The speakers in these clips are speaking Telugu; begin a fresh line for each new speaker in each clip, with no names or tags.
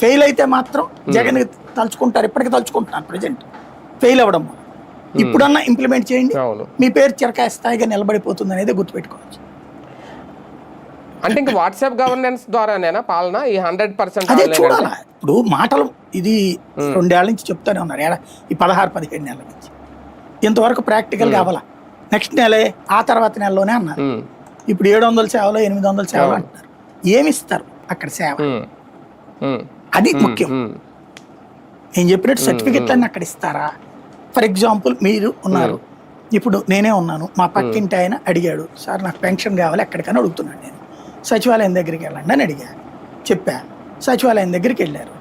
ఫెయిల్ అయితే మాత్రం జగన్ తలుచుకుంటారు ఇప్పటికీ తలుచుకుంటున్నారు ప్రజెంట్. ఫెయిల్ అవ్వడం. ఇప్పుడన్నా ఇంప్లిమెంట్ చేయండి. మీ పేరు చిరకాయ స్థాయిగా నిలబడిపోతుంది అనేది గుర్తుపెట్టుకోవచ్చు.
అంటే ఇంకా వాట్సాప్ గవర్నెన్స్ ద్వారానేనా పాలన? ఈ హండ్రెడ్ పర్సెంట్
అదే చూడాలా? ఇప్పుడు మాటలు ఇది రెండేళ్ళ నుంచి చెప్తానే ఉన్నారు. ఏడా? ఈ పదహారు పదిహేడు నెలల నుంచి. ఇంతవరకు ప్రాక్టికల్ కావాలా నెక్స్ట్ నెలే ఆ తర్వాత నెలలోనే అన్నారు. ఇప్పుడు ఏడు వందల సేవలో ఎనిమిది వందల సేవలు అంటున్నారు. ఏమి ఇస్తారు? అక్కడ సేవ. అది ముఖ్యం. నేను చెప్పినట్టు సర్టిఫికెట్లన్నీ అక్కడ ఇస్తారా? ఫర్ ఎగ్జాంపుల్ మీరు ఉన్నారు. ఇప్పుడు నేనే ఉన్నాను. మా పక్కింటి ఆయన అడిగాడు సార్ నాకు పెన్షన్ కావాలి ఎక్కడికైనా అడుగుతున్నాను నేను. సచివాలయం దగ్గరికి వెళ్ళండి అని అడిగా. చెప్పా. సచివాలయం దగ్గరికి వెళ్ళారు.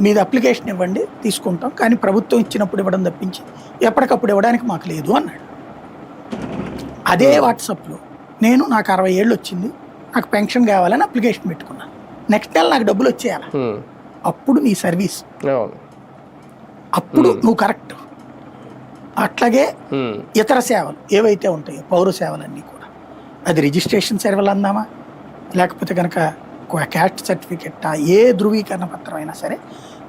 మీది అప్లికేషన్ ఇవ్వండి తీసుకుంటాం కానీ ప్రభుత్వం ఇచ్చినప్పుడు ఇవ్వడం తప్పించి ఎప్పటికప్పుడు ఇవ్వడానికి మాకు లేదు అన్నాడు. అదే వాట్సాప్లో. నేను నాకు అరవై ఏళ్ళు వచ్చింది నాకు పెన్షన్ కావాలని అప్లికేషన్ పెట్టుకున్నాను. నెక్స్ట్ నెల నాకు డబ్బులు వచ్చేయాలి? అప్పుడు నీ సర్వీస్. అప్పుడు నువ్వు కరెక్ట్. అట్లాగే ఇతర సేవలు ఏవైతే ఉంటాయో పౌర సేవలన్నీ కూడా. అది రిజిస్ట్రేషన్ సేవలు అందామా? లేకపోతే కనుక క్యాస్ట్ సర్టిఫికెట్? ఏ ధృవీకరణ పత్రం అయినా సరే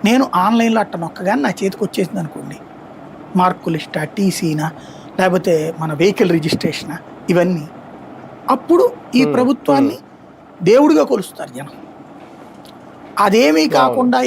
నేను ఆన్లైన్లో అట్ట నొక్కగానే నా చేతికి వచ్చేసింది అనుకోండి. మార్కు లిస్టా టీసీనా? లేకపోతే మన వెహికల్ రిజిస్ట్రేషనా? ఇవన్నీ. అప్పుడు ఈ ప్రభుత్వాన్ని దేవుడిగా కొలుస్తారు జనం. అదేమీ కాకుండా